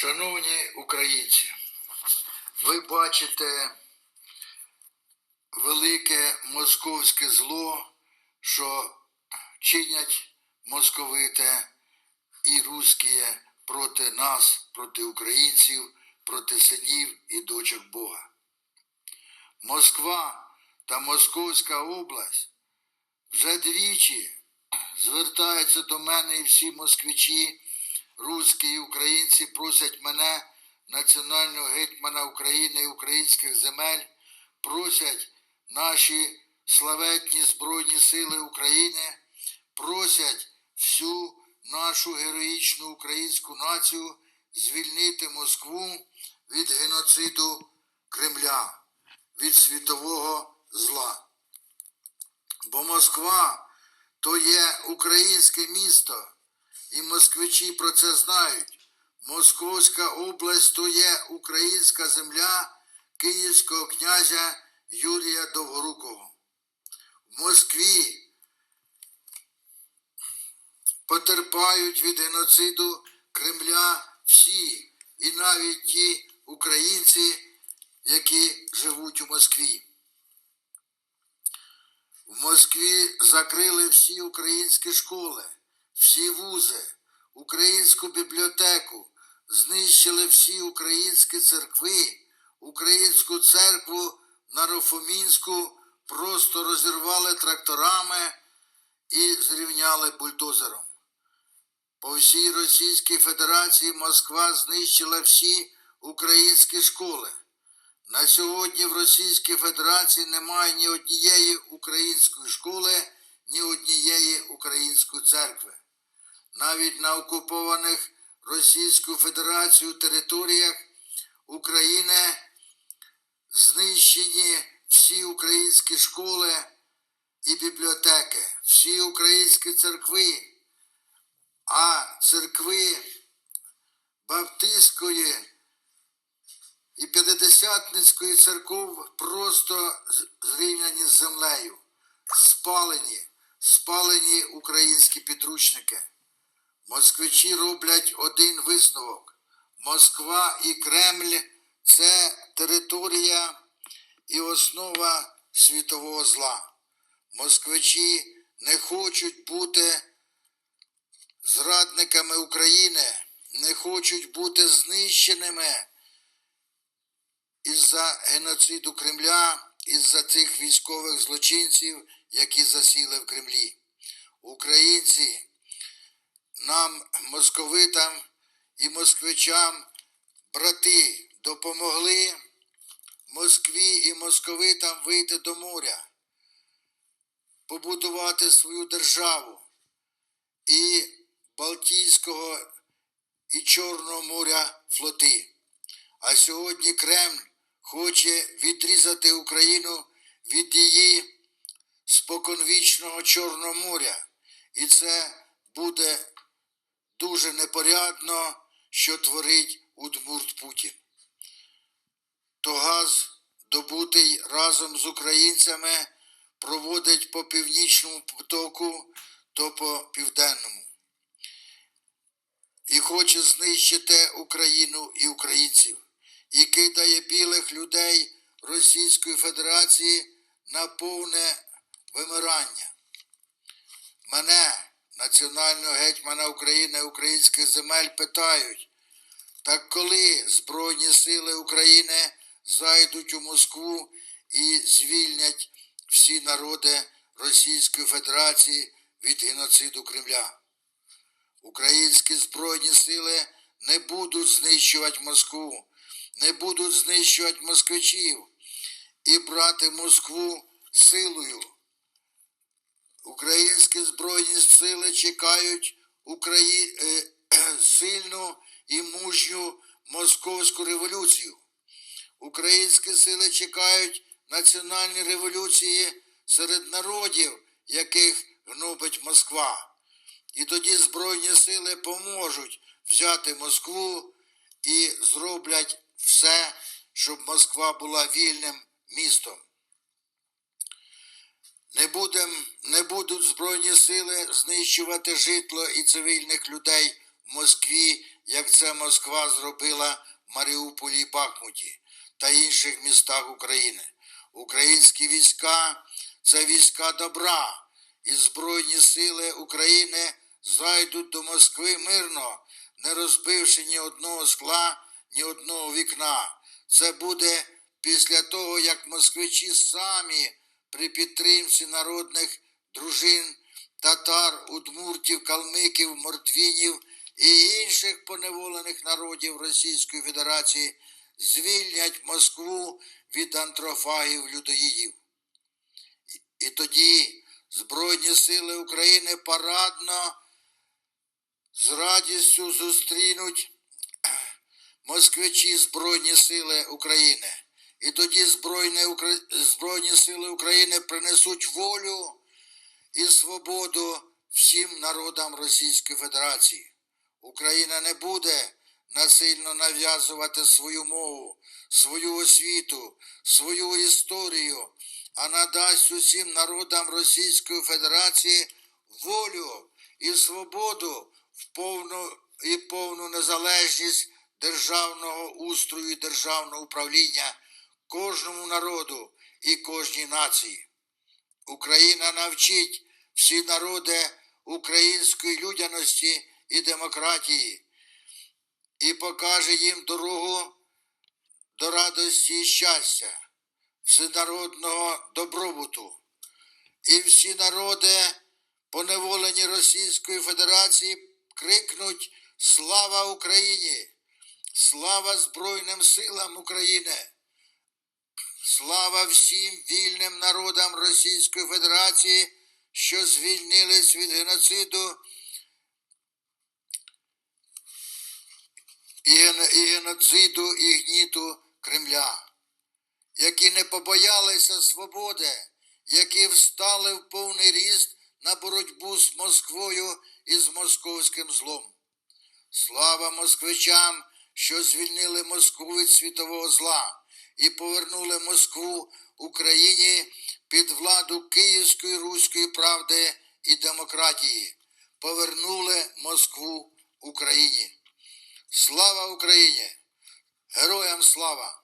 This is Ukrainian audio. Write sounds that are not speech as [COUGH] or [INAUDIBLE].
Шановні українці, ви бачите велике московське зло, що чинять московите і русські проти нас, проти українців, проти синів і дочок Бога. Москва та Московська область вже двічі звертаються до мене і всі москвичі, русські і українці просять мене, національного гетьмана України і українських земель, просять наші славетні Збройні Сили України, просять всю нашу героїчну українську націю звільнити Москву від геноциду Кремля, від світового зла. Бо Москва то є українське місто, москвичі про це знають. Московська область то є українська земля київського князя Юрія Довгорукого. В Москві потерпають від геноциду Кремля всі, і навіть ті українці, які живуть у Москві. В Москві закрили всі українські школи, всі вузи, українську бібліотеку, знищили всі українські церкви, українську церкву Нарофомінську просто розірвали тракторами і зрівняли бульдозером. По всій Російській Федерації Москва знищила всі українські школи. На сьогодні в Російській Федерації немає ні однієї української школи, ні однієї української церкви. Навіть на окупованих Російською Федерацією територіях України знищені всі українські школи і бібліотеки, всі українські церкви, а церкви Баптистської і П'ятидесятницької церков просто зрівняні з землею, спалені, спалені українські підручники. Москвичі роблять один висновок. Москва і Кремль це територія і основа світового зла. Москвичі не хочуть бути зрадниками України, не хочуть бути знищеними із-за геноциду Кремля, із-за цих військових злочинців, які засіли в Кремлі. Українці нам, московитам і москвичам, брати, допомогли Москві і московитам вийти до моря, побудувати свою державу і Балтійського і Чорного моря флоти. А сьогодні Кремль хоче відрізати Україну від її споконвічного Чорного моря. І це буде дуже непорядно, що творить Удмурт Путін. То газ, добутий разом з українцями, проводить по північному потоку, то по південному. І хоче знищити Україну і українців і кидає білих людей Російської Федерації на повне вимирання. Мене, національного гетьмана України українських земель, питають, так коли Збройні Сили України зайдуть у Москву і звільнять всі народи Російської Федерації від геноциду Кремля? Українські Збройні Сили не будуть знищувати Москву не будуть знищувати москвичів і брати Москву силою. Українські Збройні сили чекають Украї... е... [CLEARS THROAT] сильну і мужню московську революцію. Українські сили чекають національні революції серед народів, яких гнобить Москва. І тоді Збройні сили поможуть взяти Москву і зроблять все, щоб Москва була вільним містом. Не, будем, не будуть Збройні сили знищувати житло і цивільних людей в Москві, як це Москва зробила в Маріуполі і Бахмуті та інших містах України. Українські війська це війська добра, і Збройні сили України зайдуть до Москви мирно, не розбивши ні одного скла, ні одного вікна. Це буде після того, як москвичі самі при підтримці народних дружин, татар, удмуртів, калмиків, мордвінів і інших поневолених народів Російської Федерації звільнять Москву від антрофагів людоїдів. І- тоді Збройні сили України парадно з радістю зустрінуть москвичі Збройні Сили України. І тоді Збройні, Збройні Сили України принесуть волю і свободу всім народам Російської Федерації. Україна не буде насильно нав'язувати свою мову, свою освіту, свою історію, а надасть усім народам Російської Федерації волю і свободу в повну і повну незалежність державного устрою і державного управління кожному народу і кожній нації. Україна навчить всі народи української людяності і демократії і покаже їм дорогу до радості і щастя, всенародного добробуту. І всі народи, поневолені Російської Федерації, крикнуть Слава Україні! Слава Збройним силам України! Слава всім вільним народам Російської Федерації, що звільнились від геноциду і, ген- і геноциду і гніту Кремля, які не побоялися свободи, які встали в повний ріст на боротьбу з Москвою і з московським злом. Слава москвичам, що звільнили Москву від світового зла і повернули Москву Україні під владу Київської руської правди і демократії. Повернули Москву Україні. Слава Україні! Героям слава!